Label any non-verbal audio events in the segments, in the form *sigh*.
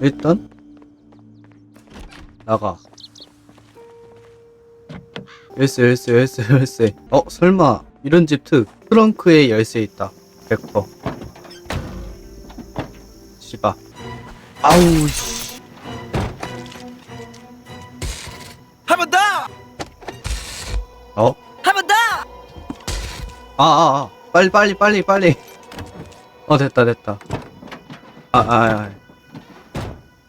일단 나가 열쇠 열쇠 열쇠 열쇠 어 설마 이런 집 특 트렁크에 열쇠 있다 100% 씨바 아우 씨 한번 더! 어? 한번 더! 아, 아, 아, 빨리, 빨리, 빨리, 빨리. 어, 됐다, 됐다. 아, 아, 아.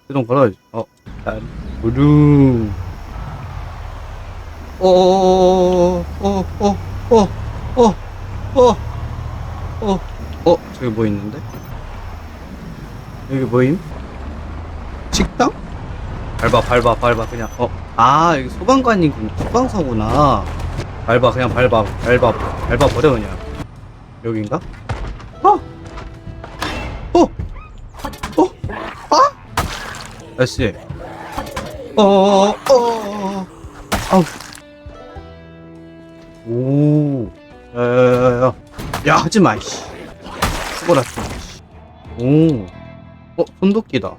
시동 걸어야지. 어, 난, 우릉. 어, 어, 어, 어, 어, 어, 어, 어, 어, 저기 뭐 있는데? 여기 뭐임? 식당? 밟아, 밟아, 밟아, 그냥, 어. 아, 여기 소방관이구나. 소방서구나. 밟아 그냥 밟아 밟아 밟아 버려 그냥 여긴가? 어? 어? 아? 아씨 어어어어. 아우. 오. 야야야야 야. 하지마 이씨. 죽어라 좀 오. 어? 손도끼다.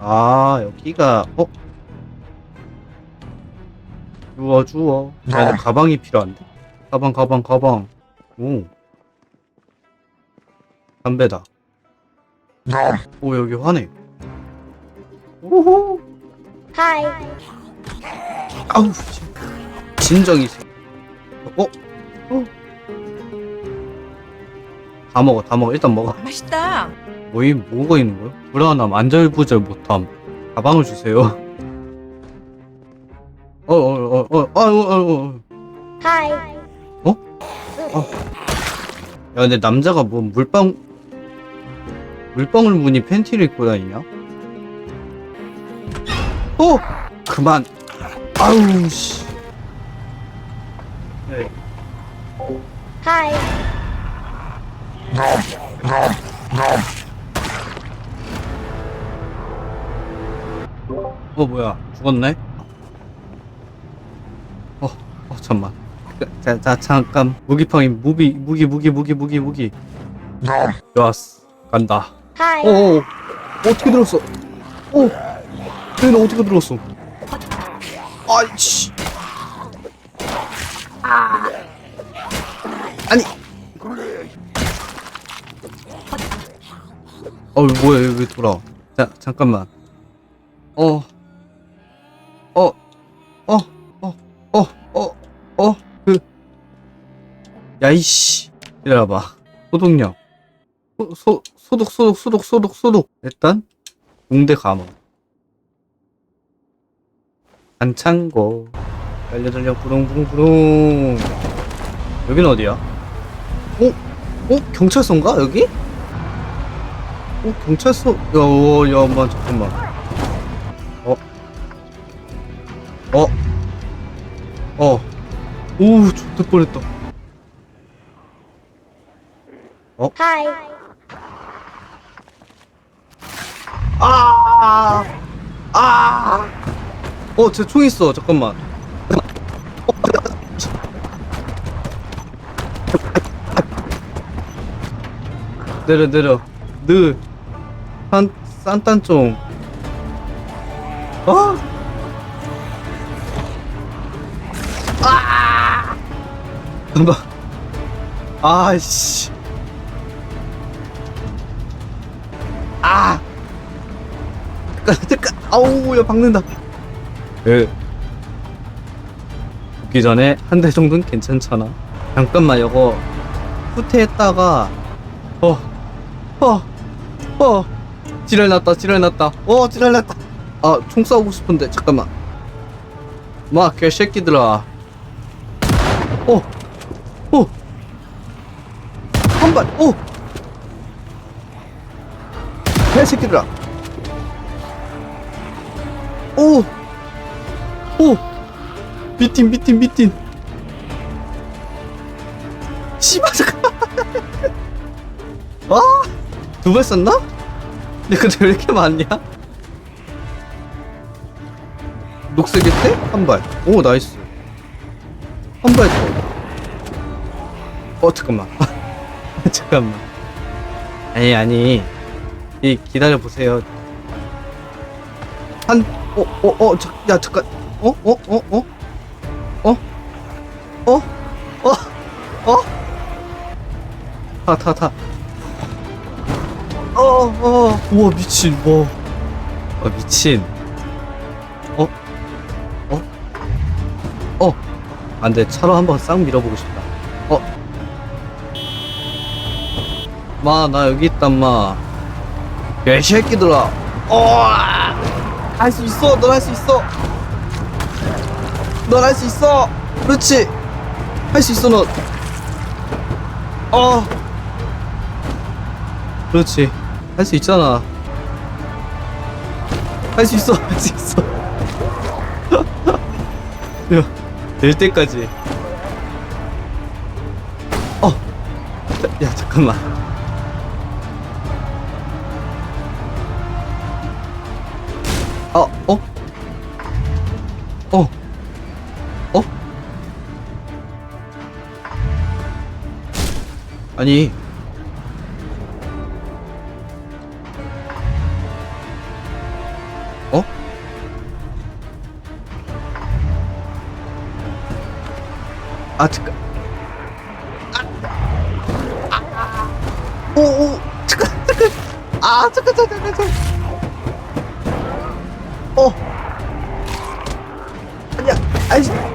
아 여기가 어? 주워 주워. 야, 나 가방이 필요한데? 가방 가방 가방. 오. 담배다 오 여기 화내 오호 하이. 아우 진- 진정이 세 어? 어? 다 먹어 다 먹어 일단 먹어 맛있다. 뭐이 뭐가 있는 거야? 불안함 안절부절 못함 가방을 주세요 어 어 어 어 어 어 어 하이. 야 근데 남자가 뭐 물방 물방울 무늬 팬티를 입고 다니냐? 어? 그만. 아우 씨. 네. 하이. 어 뭐야. 죽었네? 어, 어 잠만. 자, 자 잠깐. 무기팡이 무기 무기 무기 무기 무기 무기. 좋았어. 간다 하이. 어, 어 어떻게 들었어? 어. 얘는 어떻게 들었어? 아이씨. 아니. 어 뭐야 왜 돌아? 자 잠깐만. 어, 어, 어, 어, 어, 어, 어, 그, 야이씨, 기다려봐. 소독력. 소, 소, 소독, 소독, 소독, 소독, 소독. 일단, 공대 감옥. 안창고. 달려, 달려, 부릉부릉부릉. 여긴 어디야? 어? 어? 경찰서인가, 여기? 어, 경찰서? 야, 어, 야, 엄마, 잠깐만. 어? 어. 오, 좋을 뻔했다. 하이. 아! 아! 어, 제 총 있어. 잠깐만. 내려, 내려. 느. 산, 산탄총. 아! 아! 잠깐만. 아이씨. 아! 잠깐, 잠깐. 아우, 야, 박는다. 그, 죽기 전에 한 대 정도는 괜찮잖아. 잠깐만, 이거, 후퇴했다가, 어, 어, 어, 지랄 났다, 지랄 났다. 어, 지랄 났다. 아, 총 쏴보고 싶은데, 잠깐만. 마, 개새끼들아. 어, 어, 한 발, 어, 개새끼들아. 오! 오! 미팅 미팅 미팅 씨발 잠깐만 아! 두 발 썼나? 근데 근데 왜 이렇게 많냐? 녹색일 때? 한 발. 오 나이스 한 발 더. 어 잠깐만 *laughs* 잠깐만 아니 아니 이 기다려 보세요 한 어, 어, 어, 자, 야, 잠깐. 어, 어, 어, 어? 어? 어? 어? 어? 다, 다, 다. 어, 어. 우와, 미친, 와. 아, 미친. 어? 어? 어? 안 돼. 차로 한번 싹 밀어보고 싶다. 어? 마, 나 여기 있단 마. 개새끼들아. 어! 할 수 있어. 넌 할 수 있어. 넌 할 수 있어. 그렇지. 할 수 있어 넌. 어. 그렇지. 할 수 있잖아. 할 수 있어. *laughs* 할 수 있어. *laughs* 야, 될 때까지. 어. 야, 야 잠깐만 아니. 어? 아 잠깐. 아, 아, 오오 잠깐 잠깐. 아 잠깐 잠깐 잠깐 어. 아니야 아이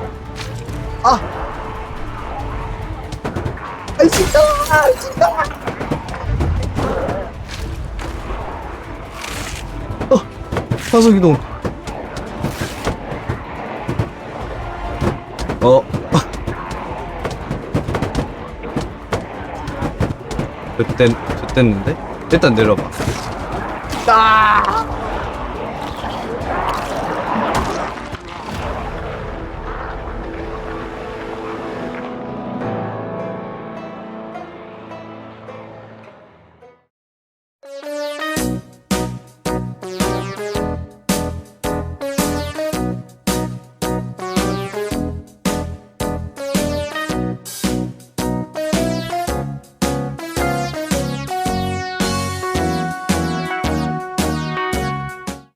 아 아이씨 아 어, 화속 이동. 어. 그땐, 그랬는데? 일단 내려봐. 아!